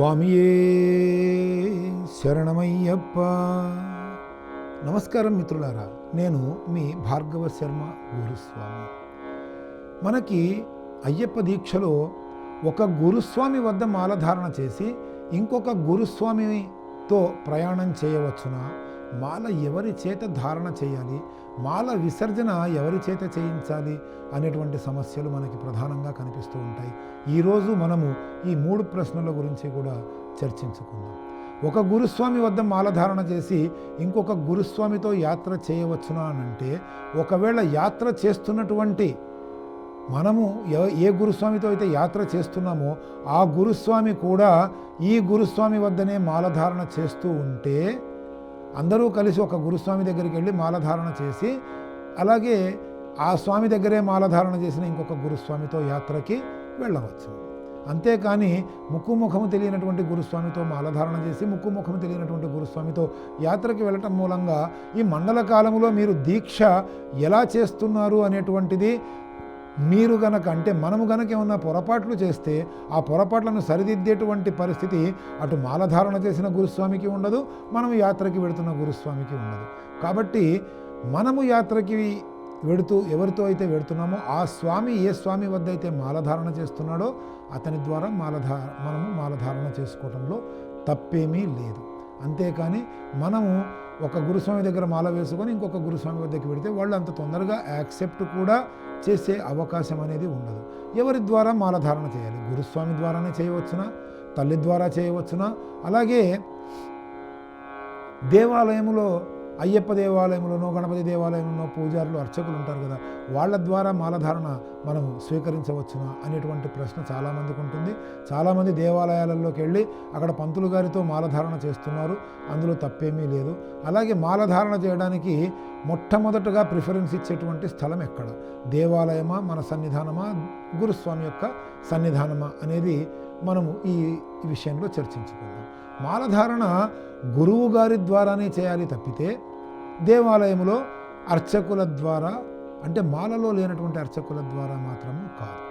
స్వామియే శరణమయ్యప్ప. నమస్కారం మిత్రులారా నేను మీ భార్గవ శర్మ గురుస్వామి. మనకి అయ్యప్ప దీక్షలో ఒక గురుస్వామి వద్ద మాలధారణ చేసి ఇంకొక గురుస్వామితో ప్రయాణం చేయవచ్చునా? మాల ఎవరి చేత ధారణ చేయాలి? మాల విసర్జన ఎవరి చేత చేయించాలి? అనేటువంటి సమస్యలు మనకి ప్రధానంగా కనిపిస్తూ ఉంటాయి. ఈరోజు మనము ఈ మూడు ప్రశ్నల గురించి కూడా చర్చించుకుందాం. ఒక గురుస్వామి వద్ద మాలధారణ చేసి ఇంకొక గురుస్వామితో యాత్ర చేయవచ్చునా అని అంటే ఒకవేళ యాత్ర చేస్తున్నటువంటి మనము ఏ గురుస్వామితో అయితే యాత్ర చేస్తున్నామో ఆ గురుస్వామి కూడా ఈ గురుస్వామి వద్దనే మాలధారణ చేస్తూ ఉంటే అందరూ కలిసి ఒక గురుస్వామి దగ్గరికి వెళ్ళి మాలధారణ చేసి అలాగే ఆ స్వామి దగ్గరే మాలధారణ చేసిన ఇంకొక గురుస్వామితో యాత్రకి వెళ్ళవచ్చు. అంతేకాని ముక్కు ముఖము తెలియనటువంటి గురుస్వామితో మాలధారణ చేసి ముక్కు ముఖము తెలియనటువంటి గురుస్వామితో యాత్రకి వెళ్ళటం మూలంగా ఈ మండల కాలంలో మీరు దీక్ష ఎలా చేస్తున్నారు అనేటువంటిది మీరు గనక అంటే మనము గనక ఏమన్నా పొరపాట్లు చేస్తే ఆ పొరపాట్లను సరిదిద్దేటువంటి పరిస్థితి అటు మాలధారణ చేసిన గురుస్వామికి ఉండదు మనము యాత్రకి వెడుతున్న గురుస్వామికి ఉండదు. కాబట్టి మనము యాత్రకి వెడుతూ ఎవరితో అయితే వెడుతున్నామో ఆ స్వామి ఏ స్వామి వద్ద అయితే మాలధారణ చేస్తున్నాడో అతని ద్వారా మాలధా మనము మాలధారణ చేసుకోవడంలో తప్పేమీ లేదు. అంతేకాని మనము ఒక గురుస్వామి దగ్గర మాల వేసుకొని ఇంకొక గురుస్వామి వద్దకు పెడితే వాళ్ళు అంత తొందరగా యాక్సెప్ట్ కూడా చేసే అవకాశం అనేది ఉండదు. ఎవరి ద్వారా మాలధారణ చేయాలి? గురుస్వామి ద్వారానే చేయవచ్చునా? తల్లి ద్వారా చేయవచ్చునా? అలాగే దేవాలయంలో అయ్యప్ప దేవాలయంలోనో గణపతి దేవాలయంలోనో పూజారులు అర్చకులు ఉంటారు కదా వాళ్ళ ద్వారా మాలధారణ మనం స్వీకరించవచ్చునా అనేటువంటి ప్రశ్న చాలామందికి ఉంటుంది. చాలామంది దేవాలయాలలోకి వెళ్ళి అక్కడ పంతులు గారితో మాలధారణ చేస్తున్నారు. అందులో తప్పేమీ లేదు. అలాగే మాలధారణ చేయడానికి మొట్టమొదటగా ప్రిఫరెన్స్ ఇచ్చేటువంటి స్థలం ఎక్కడ? దేవాలయమా మన సన్నిధానమా గురుస్వామి యొక్క సన్నిధానమా అనేది మనము ఈ విషయంలో చర్చించుకుందాం. మాలధారణ గురువు గారి ద్వారానే చేయాలి తప్పితే దేవాలయంలో అర్చకుల ద్వారా అంటే మాలలో లేనటువంటి అర్చకుల ద్వారా మాత్రము కాదు.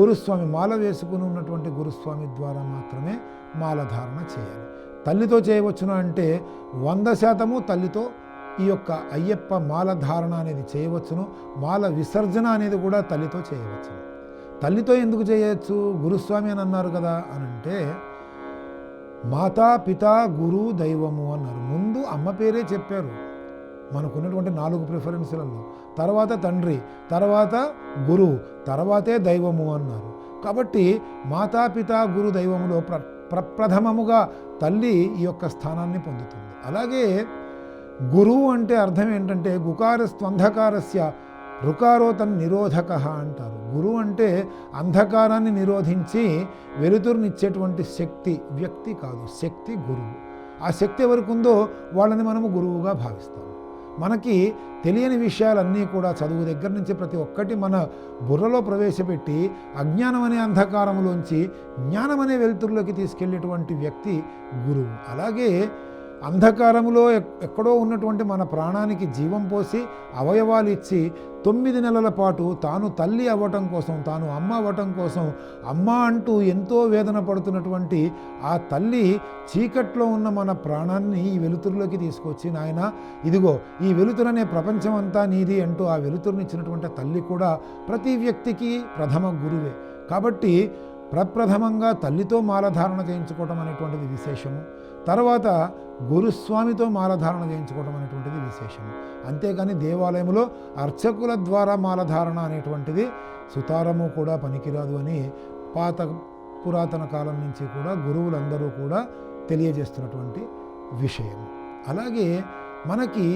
గురుస్వామి మాల వేసుకుని ఉన్నటువంటి గురుస్వామి ద్వారా మాత్రమే మాలధారణ చేయాలి. తల్లితో చేయవచ్చును అంటే వంద శాతము తల్లితో ఈ యొక్క అయ్యప్ప మాలధారణ అనేది చేయవచ్చును మాల విసర్జన అనేది కూడా తల్లితో చేయవచ్చును. తల్లితో ఎందుకు చేయవచ్చు గురుస్వామి అని అన్నారు కదా అని అంటే మాతా పిత గురు దైవము అన్నారు. ముందు అమ్మ పేరే చెప్పారు. మనకున్నటువంటి నాలుగు ప్రిఫరెన్స్లలో తర్వాత తండ్రి తర్వాత గురువు తర్వాతే దైవము అన్నారు. కాబట్టి మాతాపిత గురు దైవములో ప్ర ప్రప్రథమముగా తల్లి ఈ యొక్క స్థానాన్ని పొందుతుంది. అలాగే గురువు అంటే అర్థం ఏంటంటే గుకార స్వంధకారస్య రుకారోతన్ నిరోధక అంటారు. గురువు అంటే అంధకారాన్ని నిరోధించి వెలుతురునిచ్చేటువంటి శక్తి వ్యక్తి కాదు శక్తి గురువు. ఆ శక్తి ఎవరికి ఉందో వాళ్ళని మనము గురువుగా భావిస్తాము. మనకి తెలియని విషయాలన్నీ కూడా చదువు దగ్గర నుంచి ప్రతి ఒక్కటి మన బుర్రలో ప్రవేశపెట్టి అజ్ఞానం అనే అంధకారంలోంచి జ్ఞానం అనే వెలుతురులోకి తీసుకెళ్ళేటువంటి వ్యక్తి గురువు. అలాగే అంధకారములో ఎక్- ఎక్కడో ఉన్నటువంటి మన ప్రాణానికి జీవం పోసి అవయవాలు ఇచ్చి తొమ్మిది నెలల పాటు తాను తల్లి అవ్వటం కోసం తాను అమ్మ అవ్వటం కోసం అమ్మ అంటూ ఎంతో వేదన పడుతున్నటువంటి ఆ తల్లి చీకట్లో ఉన్న మన ప్రాణాన్ని ఈ వెలుతురులోకి తీసుకొచ్చి నాయన ఇదిగో ఈ వెలుతురనే ప్రపంచం అంతా నీది అంటూ ఆ వెలుతురునిచ్చినటువంటి తల్లి కూడా ప్రతి వ్యక్తికి ప్రథమ గురువే. కాబట్టి ప్రప్రథమంగా తల్లితో మాలధారణ చేయించుకోవటం అనేటువంటిది విశేషము. తర్వాత గురుస్వామితో మాలధారణ చేయించుకోవడం అనేటువంటిది విశేషం అంతేకాని దేవాలయంలో అర్చకుల ద్వారా మాలధారణ అనేటువంటిది సుతారము కూడా పనికిరాదు అని పాత పురాతన కాలం నుంచి కూడా గురువులందరూ కూడా తెలియజేస్తున్నటువంటి విషయం అలాగే మనకి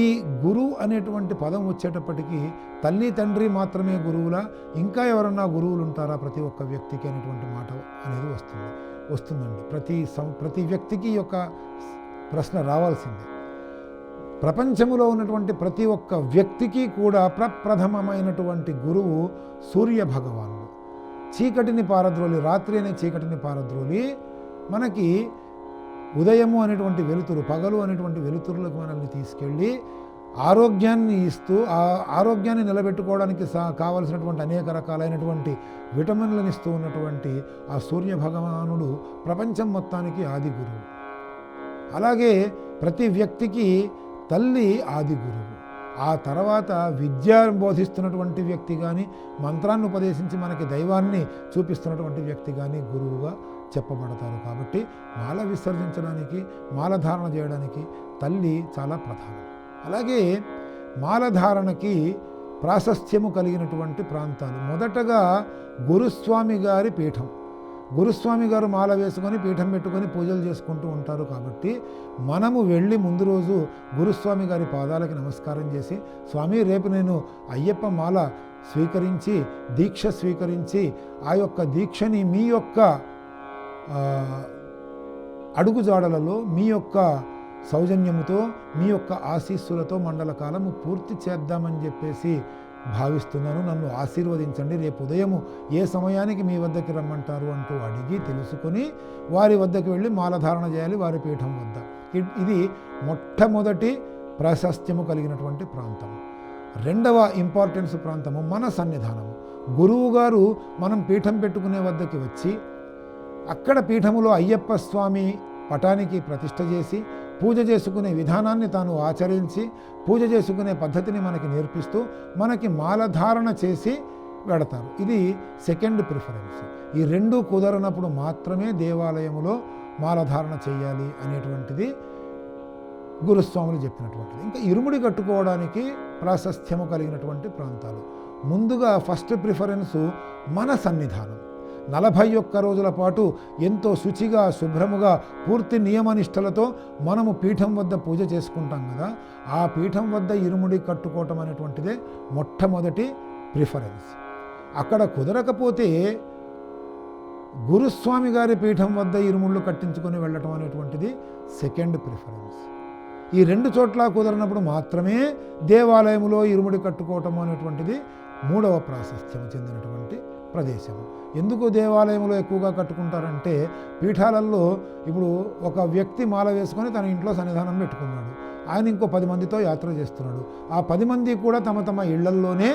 ఈ గురువు అనేటువంటి పదం వచ్చేటప్పటికీ తల్లి తండ్రి మాత్రమే గురువులా ఇంకా ఎవరన్నా గురువులు ఉంటారా ప్రతి ఒక్క వ్యక్తికి అనేటువంటి మాట అనేది వస్తుంది. వస్తుందండి. ప్రతి సం ప్రతి వ్యక్తికి ఒక యొక్క ప్రశ్న రావాల్సిందే. ప్రపంచములో ఉన్నటువంటి ప్రతి ఒక్క వ్యక్తికి కూడా ప్రప్రథమమైనటువంటి గురువు సూర్య భగవానుడు. చీకటిని పారద్రోలి రాత్రి అనే చీకటిని పారద్రోలి మనకి ఉదయము అనేటువంటి వెలుతురు పగలు అనేటువంటి వెలుతురులకు మనల్ని తీసుకెళ్ళి ఆరోగ్యాన్ని ఇస్తూ ఆ ఆరోగ్యాన్ని నిలబెట్టుకోవడానికి సా కావలసినటువంటి అనేక రకాలైనటువంటి విటమిన్లను ఇస్తూ ఉన్నటువంటి ఆ సూర్య భగవానుడు ప్రపంచం మొత్తానికి ఆది గురువు. అలాగే ప్రతి వ్యక్తికి తల్లి ఆది గురువు. ఆ తర్వాత విద్య బోధిస్తున్నటువంటి వ్యక్తి కానీ మంత్రాన్ని ఉపదేశించి మనకి దైవాన్ని చూపిస్తున్నటువంటి వ్యక్తి కానీ గురువుగా చెప్పబడతారు కాబట్టి మాల విసర్జించడానికి మాలధారణ చేయడానికి తల్లి చాలా ప్రధానం. అలాగే మాలధారణకి ప్రాశస్త్యము కలిగినటువంటి ప్రాంతాలు. మొదటగా గురుస్వామి గారి పీఠం. గురుస్వామి గారు మాల వేసుకొని పీఠం పెట్టుకొని పూజలు చేసుకుంటూ ఉంటారు కాబట్టి మనము వెళ్ళి ముందు రోజు గురుస్వామి గారి పాదాలకి నమస్కారం చేసి స్వామి రేపు నేను అయ్యప్ప మాల స్వీకరించి దీక్ష స్వీకరించి ఆ యొక్క దీక్షని మీ యొక్క అడుగుజాడలలో మీ యొక్క సౌజన్యముతో మీ యొక్క ఆశీస్సులతో మండల కాలము పూర్తి చేద్దామని చెప్పేసి భావిస్తున్నాను. నన్ను ఆశీర్వదించండి. రేపు ఉదయము ఏ సమయానికి మీ వద్దకి రమ్మంటారు అంటూ అడిగి తెలుసుకొని వారి వద్దకు వెళ్ళి మాలధారణ చేయాలి వారి పీఠం వద్ద. ఇది మొట్టమొదటి ప్రాశస్త్యము కలిగినటువంటి ప్రాంతము. రెండవ ఇంపార్టెన్స్ ప్రాంతము మన సన్నిధానము. గురువు గారు మనం పీఠం పెట్టుకునే వద్దకి వచ్చి అక్కడ పీఠములో అయ్యప్ప స్వామి పటానికి ప్రతిష్ట చేసి పూజ చేసుకునే విధానాన్ని తాను ఆచరించి పూజ చేసుకునే పద్ధతిని మనకి నేర్పిస్తూ మనకి మాలధారణ చేసి పెడతారు. ఇది సెకండ్ ప్రిఫరెన్స్. ఈ రెండు కుదరనప్పుడు మాత్రమే దేవాలయములో మాలధారణ చేయాలి అనేటువంటిది గురుస్వాములు చెప్పినటువంటిది. ఇంకా ఇరుముడి కట్టుకోవడానికి ప్రాశస్త్యము కలిగినటువంటి ప్రాంతాలు. ముందుగా ఫస్ట్ ప్రిఫరెన్సు మన సన్నిధానం. నలభై ఒక్క రోజుల పాటు ఎంతో శుచిగా శుభ్రముగా పూర్తి నియమనిష్టలతో మనము పీఠం వద్ద పూజ చేసుకుంటాం కదా ఆ పీఠం వద్ద ఇరుముడి కట్టుకోవటం అనేటువంటిదే మొట్టమొదటి ప్రిఫరెన్స్. అక్కడ కుదరకపోతే గురుస్వామి గారి పీఠం వద్ద ఇరుముళ్ళు కట్టించుకొని వెళ్ళటం అనేటువంటిది సెకండ్ ప్రిఫరెన్స్. ఈ రెండు చోట్ల కుదరినప్పుడు మాత్రమే దేవాలయంలో ఇరుముడి కట్టుకోవటం అనేటువంటిది మూడవ ప్రాశస్త్యం చెందినటువంటి ప్రదేశము. ఎందుకు దేవాలయంలో ఎక్కువగా కట్టుకుంటారంటే పీఠాలలో ఇప్పుడు ఒక వ్యక్తి మాల వేసుకొని తన ఇంట్లో సన్నిధానం పెట్టుకున్నాడు. ఆయన ఇంకో పది మందితో యాత్ర చేస్తున్నాడు. ఆ పది మంది కూడా తమ తమ ఇళ్ళల్లోనే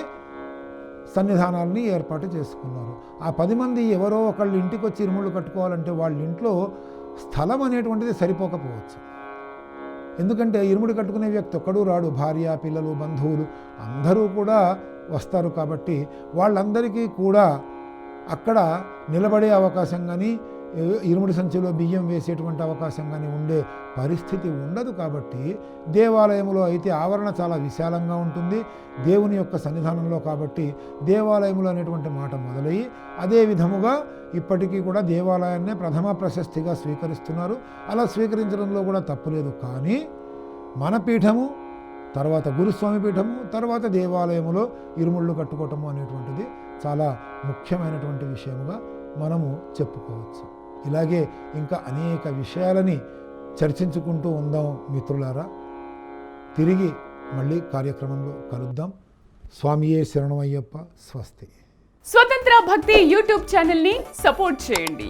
సన్నిధానాలని ఏర్పాటు చేసుకున్నారు. ఆ పది మంది ఎవరో ఒకళ్ళు ఇంటికి వచ్చి ఇరుముళ్ళు కట్టుకోవాలంటే వాళ్ళ ఇంట్లో స్థలం అనేటువంటిది సరిపోకపోవచ్చు. ఎందుకంటే ఇరుముడి కట్టుకునే వ్యక్తి ఒక్కడు రాడు. భార్య పిల్లలు బంధువులు అందరూ కూడా వస్తారు కాబట్టి వాళ్ళందరికీ కూడా అక్కడ నిలబడే అవకాశం కానీ ఇరుముడి సంచిలో బియ్యం వేసేటువంటి అవకాశం కానీ ఉండే పరిస్థితి ఉండదు కాబట్టి దేవాలయంలో అయితే ఆవరణ చాలా విశాలంగా ఉంటుంది. దేవుని యొక్క సన్నిధానంలో కాబట్టి దేవాలయంలో అనేటువంటి మాట మొదలయ్యి అదే విధముగా ఇప్పటికీ కూడా దేవాలయాన్నే ప్రథమ ప్రశస్తిగా స్వీకరిస్తున్నారు. అలా స్వీకరించడంలో కూడా తప్పులేదు కానీ మన పీఠము తర్వాత గురుస్వామి పీఠము తర్వాత దేవాలయములో ఇరుముళ్ళు కట్టుకోవటము అనేటువంటిది చాలా ముఖ్యమైనటువంటి విషయముగా మనము చెప్పుకోవచ్చు. ఇలాగే ఇంకా అనేక విషయాలని చర్చించుకుంటూ ఉందాం మిత్రులారా. తిరిగి మళ్ళీ కార్యక్రమంలో కలుద్దాం. స్వామియే శరణమయ్యప్ప స్వస్తి. స్వతంత్ర భక్తి యూట్యూబ్ ఛానల్ని సపోర్ట్ చేయండి.